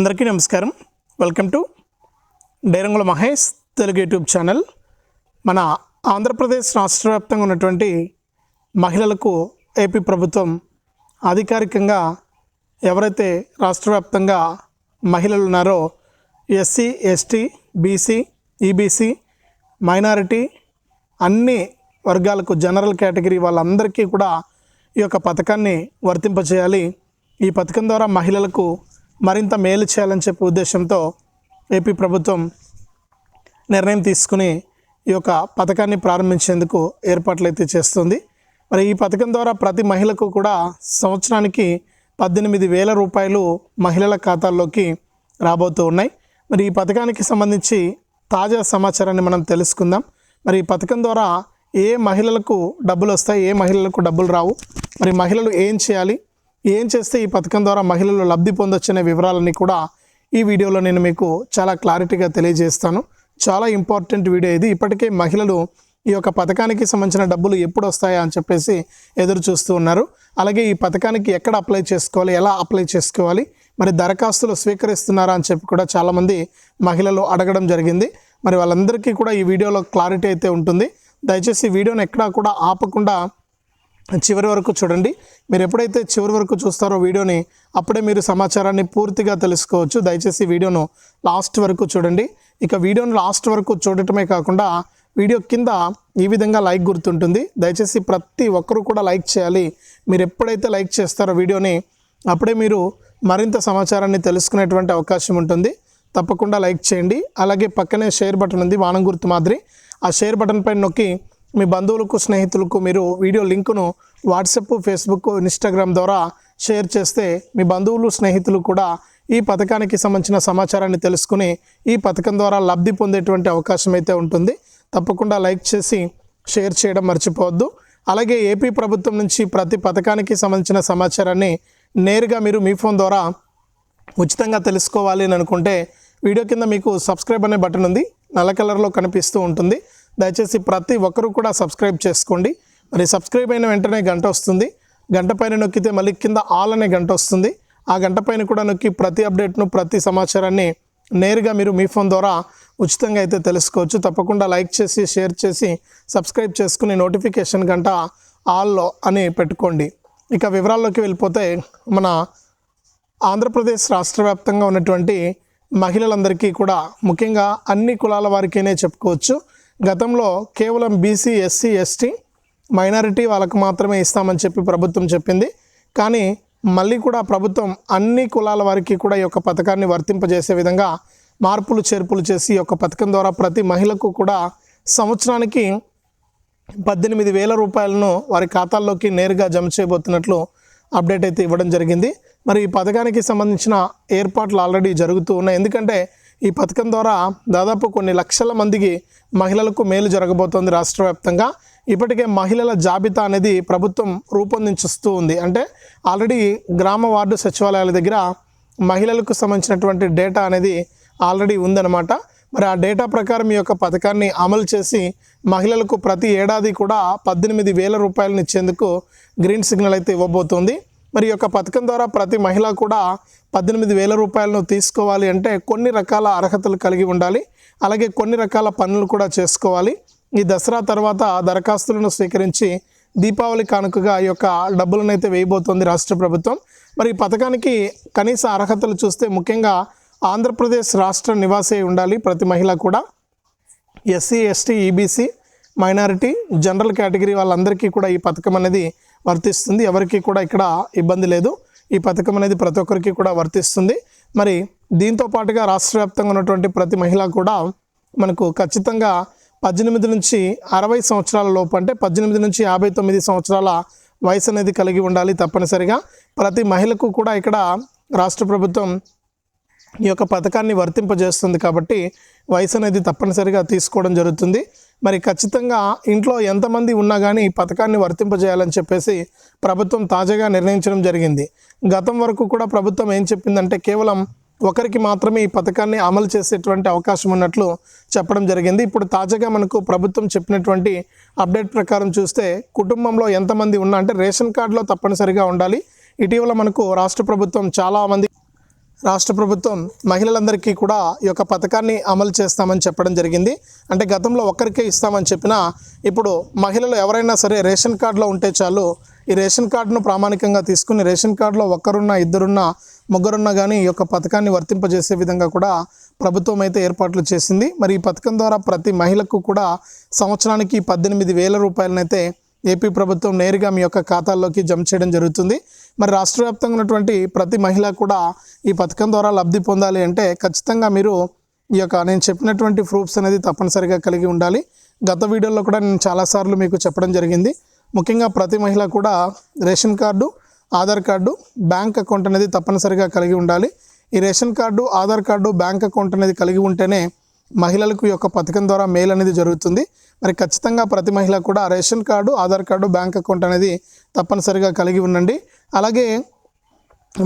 అందరికీ నమస్కారం. Welcome to డైరంగుల మహేష్ తెలుగు యూట్యూబ్ ఛానల్. మన ఆంధ్రప్రదేశ్ రాష్ట్ర వ్యాప్తంగా ఉన్నటువంటి మహిళలకు ఏపీ ప్రభుత్వం అధికారికంగా ఎవరైతే రాష్ట్ర వ్యాప్తంగా మహిళలు ఉన్నారో SC ST BC EBC minority అన్ని వర్గాలకు జనరల్ కేటగిరీ వాళ్ళందరికీ కూడా ఈ యొక్క పథకాన్ని వర్తింపచేయాలి ఈ పథకం ద్వారా మహిళలకు మరింత మేలు చేయాలని చెప్పే ఉద్దేశంతో ఏపీ ప్రభుత్వం నిర్ణయం తీసుకుని ఈ యొక్క పథకాన్ని ప్రారంభించేందుకు ఏర్పాట్లు అయితే చేస్తుంది. మరి ఈ పథకం ద్వారా ప్రతి మహిళకు కూడా సంవత్సరానికి పద్దెనిమిది వేల రూపాయలు మహిళల ఖాతాల్లోకి రాబోతూ ఉన్నాయి. మరి ఈ పథకానికి సంబంధించి తాజా సమాచారాన్ని మనం తెలుసుకుందాం. మరి ఈ పథకం ద్వారా ఏ మహిళలకు డబ్బులు వస్తాయి ఏ మహిళలకు డబ్బులు రావు మరి మహిళలు ఏం చేయాలి ఏం చేస్తే ఈ పథకం ద్వారా మహిళలు లబ్ధి పొందొచ్చనే వివరాలన్నీ కూడా ఈ వీడియోలో నేను మీకు చాలా క్లారిటీగా తెలియజేస్తాను. చాలా ఇంపార్టెంట్ వీడియో ఇది. ఇప్పటికే మహిళలు ఈ యొక్క పథకానికి సంబంధించిన డబ్బులు ఎప్పుడు వస్తాయా అని చెప్పేసి ఎదురు చూస్తూ ఉన్నారు. అలాగే ఈ పథకానికి ఎక్కడ అప్లై చేసుకోవాలి ఎలా అప్లై చేసుకోవాలి మరి దరఖాస్తులు స్వీకరిస్తున్నారా అని చెప్పి కూడా చాలామంది మహిళలు అడగడం జరిగింది. మరి వాళ్ళందరికీ కూడా ఈ వీడియోలో క్లారిటీ అయితే ఉంటుంది. దయచేసి వీడియోని ఎక్కడా కూడా ఆపకుండా చివరి వరకు చూడండి. మీరు ఎప్పుడైతే చివరి వరకు చూస్తారో వీడియోని అప్పుడే మీరు సమాచారాన్ని పూర్తిగా తెలుసుకోవచ్చు. దయచేసి వీడియోను లాస్ట్ వరకు చూడండి. ఇక వీడియోను లాస్ట్ వరకు చూడటమే కాకుండా వీడియో కింద ఈ విధంగా లైక్ గుర్తుంటుంది. దయచేసి ప్రతి ఒక్కరూ కూడా లైక్ చేయాలి. మీరు ఎప్పుడైతే లైక్ చేస్తారో వీడియోని అప్పుడే మీరు మరింత సమాచారాన్ని తెలుసుకునేటువంటి అవకాశం ఉంటుంది. తప్పకుండా లైక్ చేయండి. అలాగే పక్కనే షేర్ బటన్ ఉంది వానం గుర్తు మాదిరి. ఆ షేర్ బటన్ పైన నొక్కి మీ బంధువులకు స్నేహితులకు మీరు వీడియో లింకును వాట్సాప్ ఫేస్బుక్ ఇన్స్టాగ్రామ్ ద్వారా షేర్ చేస్తే మీ బంధువులు స్నేహితులు కూడా ఈ పథకానికి సంబంధించిన సమాచారాన్ని తెలుసుకుని ఈ పథకం ద్వారా లబ్ధి పొందేటువంటి అవకాశం అయితే ఉంటుంది. తప్పకుండా లైక్ చేసి షేర్ చేయడం మర్చిపోవద్దు. అలాగే ఏపీ ప్రభుత్వం నుంచి ప్రతి పథకానికి సంబంధించిన సమాచారాన్ని నేరుగా మీరు మీ ఫోన్ ద్వారా ఉచితంగా తెలుసుకోవాలి అని అనుకుంటే వీడియో కింద మీకు సబ్స్క్రైబ్ అనే బటన్ ఉంది. నల్ల కలర్లో కనిపిస్తూ ఉంటుంది. దయచేసి ప్రతి ఒక్కరూ కూడా సబ్స్క్రైబ్ చేసుకోండి. మరి సబ్స్క్రైబ్ అయిన వెంటనే గంట వస్తుంది. గంట పైన నొక్కితే మళ్ళీ కింద ఆల్ అనే గంట వస్తుంది. ఆ గంట పైన కూడా నొక్కి ప్రతి అప్డేట్ను ప్రతి సమాచారాన్ని నేరుగా మీరు మీ ఫోన్ ద్వారా ఉచితంగా అయితే తెలుసుకోవచ్చు. తప్పకుండా లైక్ చేసి షేర్ చేసి సబ్స్క్రైబ్ చేసుకుని నోటిఫికేషన్ గంట ఆల్లో అని పెట్టుకోండి. ఇక వివరాల్లోకి వెళ్ళిపోతే మన ఆంధ్రప్రదేశ్ రాష్ట్ర వ్యాప్తంగా ఉన్నటువంటి మహిళలందరికీ కూడా ముఖ్యంగా అన్ని కులాల వారికైనే చెప్పుకోవచ్చు. గతంలో కేవలం బీసీ ఎస్సీ ఎస్టీ మైనారిటీ వాళ్ళకు మాత్రమే ఇస్తామని చెప్పి ప్రభుత్వం చెప్పింది. కానీ మళ్ళీ కూడా ప్రభుత్వం అన్ని కులాల వారికి కూడా ఈ యొక్క పథకాన్ని వర్తింపజేసే విధంగా మార్పులు చేర్పులు చేసి ఈ యొక్క పథకం ద్వారా ప్రతి మహిళకు కూడా సంవత్సరానికి పద్దెనిమిది వేల రూపాయలను వారి ఖాతాల్లోకి నేరుగా జమ చేయబోతున్నట్లు అప్డేట్ అయితే ఇవ్వడం జరిగింది. మరి ఈ పథకానికి సంబంధించిన ఏర్పాట్లు ఆల్రెడీ జరుగుతూ ఉన్నాయి. ఎందుకంటే ఈ పథకం ద్వారా దాదాపు కొన్ని లక్షల మందికి మహిళలకు మేలు జరగబోతోంది రాష్ట్ర వ్యాప్తంగా. ఇప్పటికే మహిళల జాబితా అనేది ప్రభుత్వం రూపొందించుస్తూ ఉంది. అంటే ఆల్రెడీ గ్రామ వార్డు సచివాలయాల దగ్గర మహిళలకు సంబంధించినటువంటి డేటా అనేది ఆల్రెడీ ఉందన్నమాట. మరి ఆ డేటా ప్రకారం ఈ యొక్క పథకాన్ని అమలు చేసి మహిళలకు ప్రతి ఏడాది కూడా పద్దెనిమిది వేల రూపాయలను ఇచ్చేందుకు గ్రీన్ సిగ్నల్ అయితే ఇవ్వబోతోంది. మరి యొక్క పథకం ద్వారా ప్రతి మహిళ కూడా పద్దెనిమిది వేల రూపాయలను తీసుకోవాలి అంటే కొన్ని రకాల అర్హతలు కలిగి ఉండాలి. అలాగే కొన్ని రకాల పనులు కూడా చేసుకోవాలి. ఈ దసరా తర్వాత దరఖాస్తులను స్వీకరించి దీపావళి కానుకగా ఈ యొక్క డబ్బులను అయితే వేయబోతోంది రాష్ట్ర ప్రభుత్వం. మరి ఈ పథకానికి కనీస అర్హతలు చూస్తే ముఖ్యంగా ఆంధ్రప్రదేశ్ రాష్ట్ర నివాసే ఉండాలి ప్రతి మహిళ కూడా. SC ST EBC minority general category వాళ్ళందరికీ కూడా ఈ పథకం అనేది వర్తిస్తుంది. ఎవరికి కూడా ఇక్కడ ఇబ్బంది లేదు. ఈ పథకం అనేది ప్రతి ఒక్కరికి కూడా వర్తిస్తుంది. మరి దీంతో పాటుగా రాష్ట్ర వ్యాప్తంగా ఉన్నటువంటి ప్రతి మహిళ కూడా మనకు ఖచ్చితంగా పద్దెనిమిది నుంచి అరవై సంవత్సరాల లోపు అంటే పద్దెనిమిది నుంచి యాభై తొమ్మిది సంవత్సరాల వయసు అనేది కలిగి ఉండాలి తప్పనిసరిగా. ప్రతి మహిళకు కూడా ఇక్కడ రాష్ట్ర ప్రభుత్వం ఈ యొక్క పథకాన్ని వర్తింపజేస్తుంది కాబట్టి వయసు అనేది తప్పనిసరిగా తీసుకోవడం జరుగుతుంది. మరి ఖచ్చితంగా ఇంట్లో ఎంతమంది ఉన్నా కానీ ఈ పథకాన్ని వర్తింపజేయాలని చెప్పేసి ప్రభుత్వం తాజాగా నిర్ణయించడం జరిగింది. గతం వరకు కూడా ప్రభుత్వం ఏం చెప్పిందంటే కేవలం ఒకరికి మాత్రమే ఈ పథకాన్ని అమలు చేసేటువంటి అవకాశం ఉన్నట్లు చెప్పడం జరిగింది. ఇప్పుడు తాజాగా మనకు ప్రభుత్వం చెప్పినటువంటి అప్డేట్ ప్రకారం చూస్తే కుటుంబంలో ఎంతమంది ఉన్నా అంటే రేషన్ కార్డులో తప్పనిసరిగా ఉండాలి. ఇటీవల మనకు రాష్ట్ర ప్రభుత్వం చాలామంది రాష్ట్ర ప్రభుత్వం మహిళలందరికీ కూడా ఈ యొక్క పథకాన్ని అమలు చేస్తామని చెప్పడం జరిగింది. అంటే గతంలో ఒక్కరికే ఇస్తామని చెప్పినా ఇప్పుడు మహిళలు ఎవరైనా సరే రేషన్ కార్డులో ఉంటే చాలు ఈ రేషన్ కార్డును ప్రామాణికంగా తీసుకుని రేషన్ కార్డులో ఒక్కరున్నా ఇద్దరున్నా ముగ్గురున్నా కానీ ఈ యొక్క పథకాన్ని వర్తింపజేసే విధంగా కూడా ప్రభుత్వం అయితే ఏర్పాట్లు చేసింది. మరి ఈ పథకం ద్వారా ప్రతి మహిళకు కూడా సంవత్సరానికి పద్దెనిమిది వేల రూపాయలనైతే ఏపీ ప్రభుత్వం నేరుగా మీ యొక్క ఖాతాల్లోకి జమ చేయడం జరుగుతుంది. మరి రాష్ట్ర వ్యాప్తంగా ఉన్నటువంటి ప్రతి మహిళ కూడా ఈ పథకం ద్వారా లబ్ధి పొందాలి అంటే ఖచ్చితంగా మీరు ఈ యొక్క నేను చెప్పినటువంటి ప్రూఫ్స్ అనేది తప్పనిసరిగా కలిగి ఉండాలి. గత వీడియోలో కూడా నేను చాలాసార్లు మీకు చెప్పడం జరిగింది. ముఖ్యంగా ప్రతి మహిళ కూడా ration card Aadhaar card bank account అనేది తప్పనిసరిగా కలిగి ఉండాలి. ఈ ration card Aadhaar card bank account అనేది కలిగి ఉంటేనే మహిళలకు యొక్క పథకం ద్వారా మేలు అనేది జరుగుతుంది. మరి ఖచ్చితంగా ప్రతి మహిళ కూడా ration card Aadhaar card bank account అనేది తప్పనిసరిగా కలిగి ఉండండి. అలాగే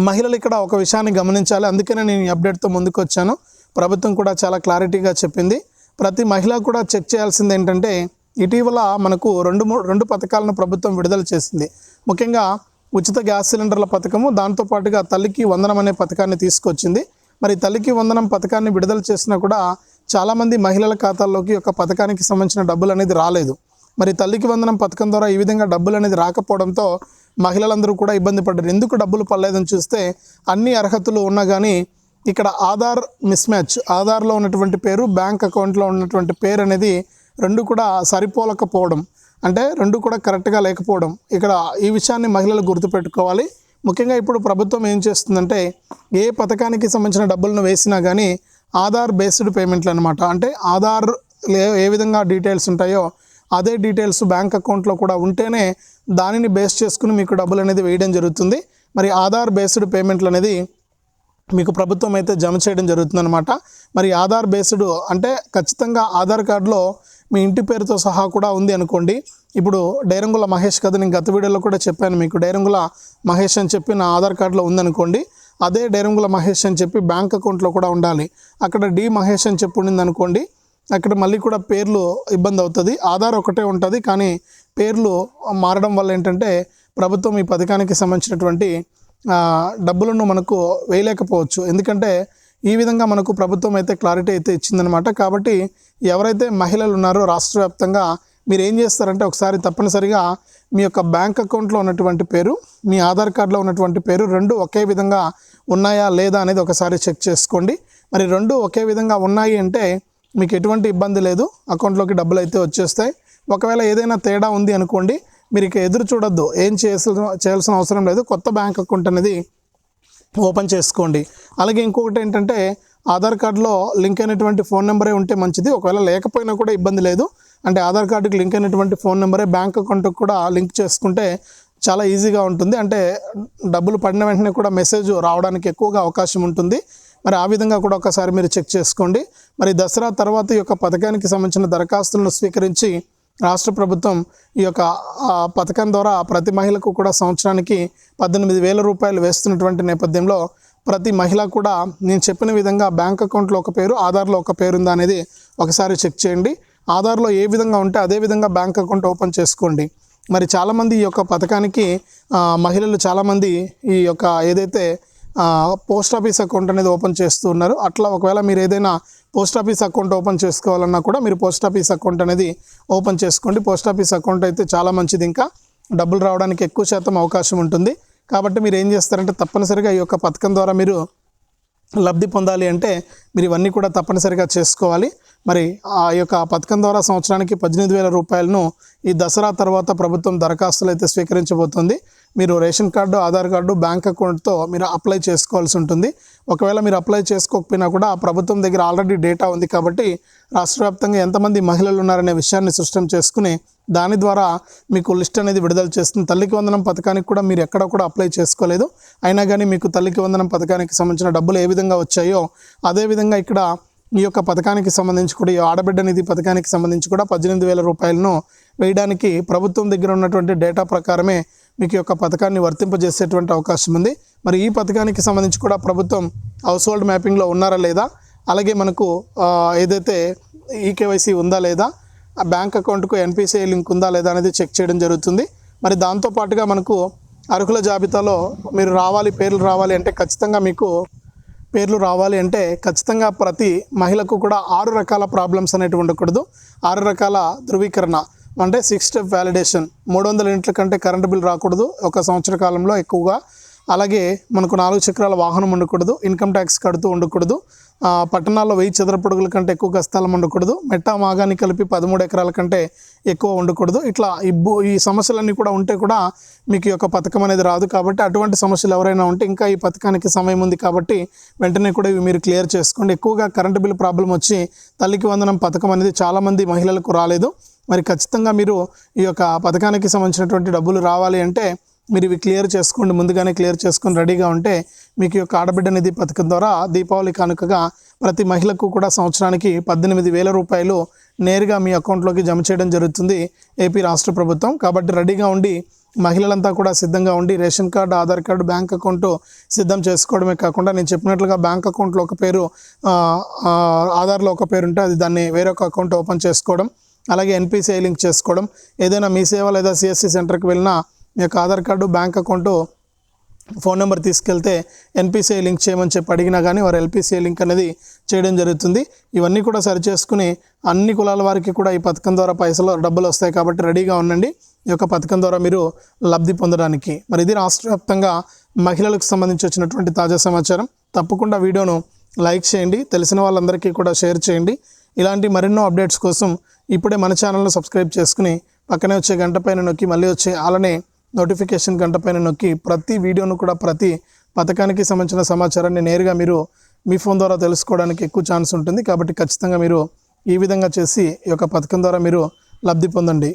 మహిళలు ఇక్కడ ఒక విషయాన్ని గమనించాలి. అందుకనే నేను ఈ అప్డేట్తో ముందుకు వచ్చాను. ప్రభుత్వం కూడా చాలా క్లారిటీగా చెప్పింది. ప్రతి మహిళ కూడా చెక్ చేయాల్సింది ఏంటంటే ఇటీవల మనకు రెండు మూడు రెండు పథకాలను ప్రభుత్వం విడుదల చేసింది. ముఖ్యంగా ఉచిత గ్యాస్ సిలిండర్ల పథకము దాంతోపాటుగా తల్లికి వందనం అనే పథకాన్ని తీసుకొచ్చింది. మరి తల్లికి వందనం పథకాన్ని విడుదల చేసినా కూడా చాలామంది మహిళల ఖాతాల్లోకి ఒక పథకానికి సంబంధించిన డబ్బులు అనేది రాలేదు. మరి తల్లికి వందనం పథకం ద్వారా ఈ విధంగా డబ్బులు అనేది రాకపోవడంతో మహిళలందరూ కూడా ఇబ్బంది పడ్డారు. ఎందుకు డబ్బులు పడలేదని చూస్తే అన్ని అర్హతలు ఉన్నా కానీ ఇక్కడ ఆధార్ మిస్ మ్యాచ్ ఆధార్లో ఉన్నటువంటి పేరు బ్యాంక్ అకౌంట్లో ఉన్నటువంటి పేరు అనేది రెండు కూడా సరిపోలకపోవడం. అంటే రెండు కూడా కరెక్ట్గా లేకపోవడం. ఇక్కడ ఈ విషయాన్ని మహిళలు గుర్తుపెట్టుకోవాలి. ముఖ్యంగా ఇప్పుడు ప్రభుత్వం ఏం చేస్తుందంటే ఏ పథకానికి సంబంధించిన డబ్బులను వేసినా కానీ ఆధార్ బేస్డ్ పేమెంట్లు అనమాట అంటే ఆధార్ ఏ విధంగా డీటెయిల్స్ ఉంటాయో అదే డీటెయిల్స్ బ్యాంక్ అకౌంట్లో కూడా ఉంటేనే దానిని బేస్ చేసుకుని మీకు డబ్బులు అనేది వేయడం జరుగుతుంది. మరి ఆధార్ బేస్డ్ పేమెంట్లు అనేది మీకు ప్రభుత్వం అయితే జమ చేయడం జరుగుతుందన్నమాట. మరి ఆధార్ బేస్డ్ అంటే ఖచ్చితంగా ఆధార్ కార్డులో మీ ఇంటి పేరుతో సహా కూడా ఉంది అనుకోండి. ఇప్పుడు డైరంగుల మహేష్ కథ నేను గత వీడియోలో కూడా చెప్పాను మీకు. డైరంగుల మహేష్ అని చెప్పి నా ఆధార్ కార్డులో ఉందనుకోండి. అదే డైరంగుల మహేష్ అని చెప్పి బ్యాంక్ అకౌంట్లో కూడా ఉండాలి. అక్కడ డి మహేష్ అని చెప్పి ఉండింది అనుకోండి అక్కడ మళ్ళీ కూడా పేర్లు ఇబ్బంది అవుతుంది. ఆధార్ ఒకటే ఉంటుంది కానీ పేర్లు మారడం వల్ల ఏంటంటే ప్రభుత్వం ఈ పథకానికి సంబంధించినటువంటి డబ్బులను మనకు వేయలేకపోవచ్చు. ఎందుకంటే ఈ విధంగా మనకు ప్రభుత్వం అయితే క్లారిటీ అయితే ఇచ్చిందనమాట. కాబట్టి ఎవరైతే మహిళలు ఉన్నారో రాష్ట్ర వ్యాప్తంగా మీరు ఏం చేస్తారంటే ఒకసారి తప్పనిసరిగా మీ యొక్క బ్యాంక్ అకౌంట్లో ఉన్నటువంటి పేరు మీ ఆధార్ కార్డులో ఉన్నటువంటి పేరు రెండు ఒకే విధంగా ఉన్నాయా లేదా అనేది ఒకసారి చెక్ చేసుకోండి. మరి రెండు ఒకే విధంగా ఉన్నాయి అంటే మీకు ఎటువంటి ఇబ్బంది లేదు అకౌంట్లోకి డబ్బులు అయితే వచ్చేస్తాయి. ఒకవేళ ఏదైనా తేడా ఉంది అనుకోండి మీరు ఇక ఎదురు చూడొద్దు ఏం చేయాల్సిన చేయాల్సిన అవసరం లేదు కొత్త బ్యాంక్ అకౌంట్ అనేది ఓపెన్ చేసుకోండి. అలాగే ఇంకొకటి ఏంటంటే ఆధార్ కార్డులో లింక్ అయినటువంటి ఫోన్ నెంబరే ఉంటే మంచిది ఒకవేళ లేకపోయినా కూడా ఇబ్బంది లేదు అంటే ఆధార్ కార్డుకి లింక్ అయినటువంటి ఫోన్ నెంబరే బ్యాంక్ అకౌంట్కి కూడా లింక్ చేసుకుంటే చాలా ఈజీగా ఉంటుంది. అంటే డబ్బులు పడిన వెంటనే కూడా మెసేజ్ రావడానికి ఎక్కువగా అవకాశం ఉంటుంది. మరి ఆ విధంగా కూడా ఒకసారి మీరు చెక్ చేసుకోండి. మరి దసరా తర్వాత ఈ యొక్క పథకానికి సంబంధించిన దరఖాస్తులను స్వీకరించి రాష్ట్ర ప్రభుత్వం ఈ యొక్క ఆ, పథకం ద్వారా ప్రతి మహిళకు కూడా సంవత్సరానికి పద్దెనిమిది వేల రూపాయలు వేస్తున్నటువంటి నేపథ్యంలో ప్రతి మహిళ కూడా నేను చెప్పిన విధంగా బ్యాంక్ అకౌంట్లో ఒక పేరు ఆధార్లో ఒక పేరుందా అనేది ఒకసారి చెక్ చేయండి. ఆధార్లో ఏ విధంగా ఉంటే అదే విధంగా బ్యాంక్ అకౌంట్ ఓపెన్ చేసుకోండి. మరి చాలామంది ఈ యొక్క పథకానికి మహిళలు చాలామంది ఈ యొక్క ఏదైతే పోస్ట్ ఆఫీస్ అకౌంట్ అనేది ఓపెన్ చేస్తూ ఉన్నారు. అట్లా ఒకవేళ మీరు ఏదైనా పోస్ట్ ఆఫీస్ అకౌంట్ ఓపెన్ చేసుకోవాలన్నా కూడా మీరు పోస్ట్ ఆఫీస్ అకౌంట్ అనేది ఓపెన్ చేసుకోండి. పోస్ట్ ఆఫీస్ అకౌంట్ అయితే చాలా మంచిది. ఇంకా డబ్బులు రావడానికి ఎక్కువ శాతం అవకాశం ఉంటుంది. కాబట్టి మీరు ఏం చేస్తారంటే తప్పనిసరిగా ఈ యొక్క పథకం ద్వారా మీరు లబ్ధి పొందాలి అంటే మీరు ఇవన్నీ కూడా తప్పనిసరిగా చేసుకోవాలి. మరి ఆ యొక్క పథకం ద్వారా సంవత్సరానికి పద్దెనిమిది వేల రూపాయలను ఈ దసరా తర్వాత ప్రభుత్వం దరఖాస్తులు అయితే స్వీకరించబోతుంది. మీరు ration card Aadhaar card bank అకౌంట్తో మీరు అప్లై చేసుకోవాల్సి ఉంటుంది. ఒకవేళ మీరు అప్లై చేసుకోకపోయినా కూడా ప్రభుత్వం దగ్గర ఆల్రెడీ డేటా ఉంది కాబట్టి రాష్ట్ర వ్యాప్తంగా ఎంతమంది మహిళలు ఉన్నారనే విషయాన్ని సృష్టం చేసుకుని దాని ద్వారా మీకు లిస్ట్ అనేది విడుదల చేస్తుంది. తల్లికి వందనం పథకానికి కూడా మీరు ఎక్కడ కూడా అప్లై చేసుకోలేదు. అయినా కానీ మీకు తల్లికి వందనం పథకానికి సంబంధించిన డబ్బులు ఏ విధంగా వచ్చాయో అదేవిధంగా ఇక్కడ ఈ యొక్క పథకానికి సంబంధించి కూడా ఈ ఆడబిడ్డ నిధి పథకానికి సంబంధించి కూడా పద్దెనిమిది వేల రూపాయలను వేయడానికి ప్రభుత్వం దగ్గర ఉన్నటువంటి డేటా ప్రకారమే మీకు యొక్క పథకాన్ని వర్తింపజేసేటువంటి అవకాశం ఉంది. మరి ఈ పథకానికి సంబంధించి కూడా ప్రభుత్వం హౌస్ హోల్డ్ మ్యాపింగ్లో ఉన్నారా లేదా? అలాగే మనకు ఏదైతే ఈకేవైసీ ఉందా లేదా? బ్యాంక్ అకౌంట్కు ఎన్పిసిఐ లింక్ ఉందా లేదా అనేది చెక్ చేయడం జరుగుతుంది. మరి దాంతోపాటుగా మనకు అర్హుల జాబితాలో మీరు రావాలి పేర్లు రావాలి అంటే ఖచ్చితంగా మీకు పేర్లు రావాలి అంటే ఖచ్చితంగా ప్రతి మహిళకు కూడా ఆరు రకాల ప్రాబ్లమ్స్ అనేటివి ఉండకూడదు. ఆరు రకాల ధృవీకరణ. అంటే సిక్స్ స్టెప్ వ్యాలిడేషన్ మూడు వందల యూనిట్ల కంటే కరెంటు బిల్ రాకూడదు. ఒక సంవత్సర కాలంలో ఎక్కువగా అలాగే మనకు నాలుగు చక్రాల వాహనం ఉండకూడదు ఇన్కమ్ ట్యాక్స్ కడుతూ ఉండకూడదు పట్టణాల్లో వెయ్యి చదరపడుగుల కంటే ఎక్కువగా స్థలం ఉండకూడదు మెట్ట మాగాని కలిపి పదమూడు ఎకరాల కంటే ఎక్కువ ఉండకూడదు. ఇట్లా ఈ భూ ఈ సమస్యలన్నీ కూడా ఉంటే కూడా మీకు ఈ యొక్క పథకం అనేది రాదు కాబట్టి అటువంటి సమస్యలు ఎవరైనా ఉంటే ఇంకా ఈ పథకానికి సమయం ఉంది కాబట్టి వెంటనే కూడా ఇవి మీరు క్లియర్ చేసుకోండి. ఎక్కువగా కరెంటు బిల్ ప్రాబ్లం వచ్చి తల్లికి వందనం పథకం అనేది చాలామంది మహిళలకు రాలేదు. మరి ఖచ్చితంగా మీరు ఈ యొక్క పథకానికి సంబంధించినటువంటి డబ్బులు రావాలి అంటే మీరు ఇవి క్లియర్ చేసుకోండి ముందుగానే క్లియర్ చేసుకొని రెడీగా ఉంటే మీకు యొక్క ఆడబిడ్డ నిధి పథకం ద్వారా దీపావళి కానుకగా ప్రతి మహిళకు కూడా సంవత్సరానికి పద్దెనిమిది వేల రూపాయలు నేరుగా మీ అకౌంట్లోకి జమ చేయడం జరుగుతుంది ఏపీ రాష్ట్ర ప్రభుత్వం. కాబట్టి రెడీగా ఉండి మహిళలంతా కూడా సిద్ధంగా ఉండి ration card Aadhaar card bank account సిద్ధం చేసుకోవడమే కాకుండా నేను చెప్పినట్లుగా బ్యాంక్ అకౌంట్లో ఒక పేరు ఆధార్లో ఒక పేరు ఉంటే అది దాన్ని వేరొక అకౌంట్ ఓపెన్ చేసుకోవడం అలాగే ఎన్పిసిఐ లింక్ చేసుకోవడం. ఏదైనా మీ సేవ లేదా సిఎస్సి సెంటర్కి వెళ్ళినా మీ యొక్క Aadhaar card bank account phone number తీసుకెళ్తే ఎన్పిసిఐ లింక్ చేయమని చెప్పి అడిగినా కానీ వారు ఎల్పిసిఐ లింక్ అనేది చేయడం జరుగుతుంది. ఇవన్నీ కూడా సరి చేసుకుని అన్ని కులాల వారికి కూడా ఈ పథకం ద్వారా పైసలు డబ్బులు వస్తాయి కాబట్టి రెడీగా ఉండండి. ఈ యొక్క పథకం ద్వారా మీరు లబ్ధి పొందడానికి. మరి ఇది రాష్ట్ర వ్యాప్తంగా మహిళలకు సంబంధించి వచ్చినటువంటి తాజా సమాచారం. తప్పకుండా వీడియోను లైక్ చేయండి. తెలిసిన వాళ్ళందరికీ కూడా షేర్ చేయండి. ఇలాంటి మరెన్నో అప్డేట్స్ కోసం ఇప్పుడే మన ఛానల్ను సబ్స్క్రైబ్ చేసుకుని పక్కనే వచ్చే గంట పైన నొక్కి మళ్ళీ వచ్చే అలానే నోటిఫికేషన్ గంట పైన నొక్కి ప్రతి వీడియోను కూడా ప్రతి పథకానికి సంబంధించిన సమాచారాన్ని నేరుగా మీరు మీ ఫోన్ ద్వారా తెలుసుకోవడానికి ఎక్కువ ఛాన్స్ ఉంటుంది. కాబట్టి ఖచ్చితంగా మీరు ఈ విధంగా చేసి ఈ యొక్క పథకం ద్వారా మీరు లబ్ధి పొందండి.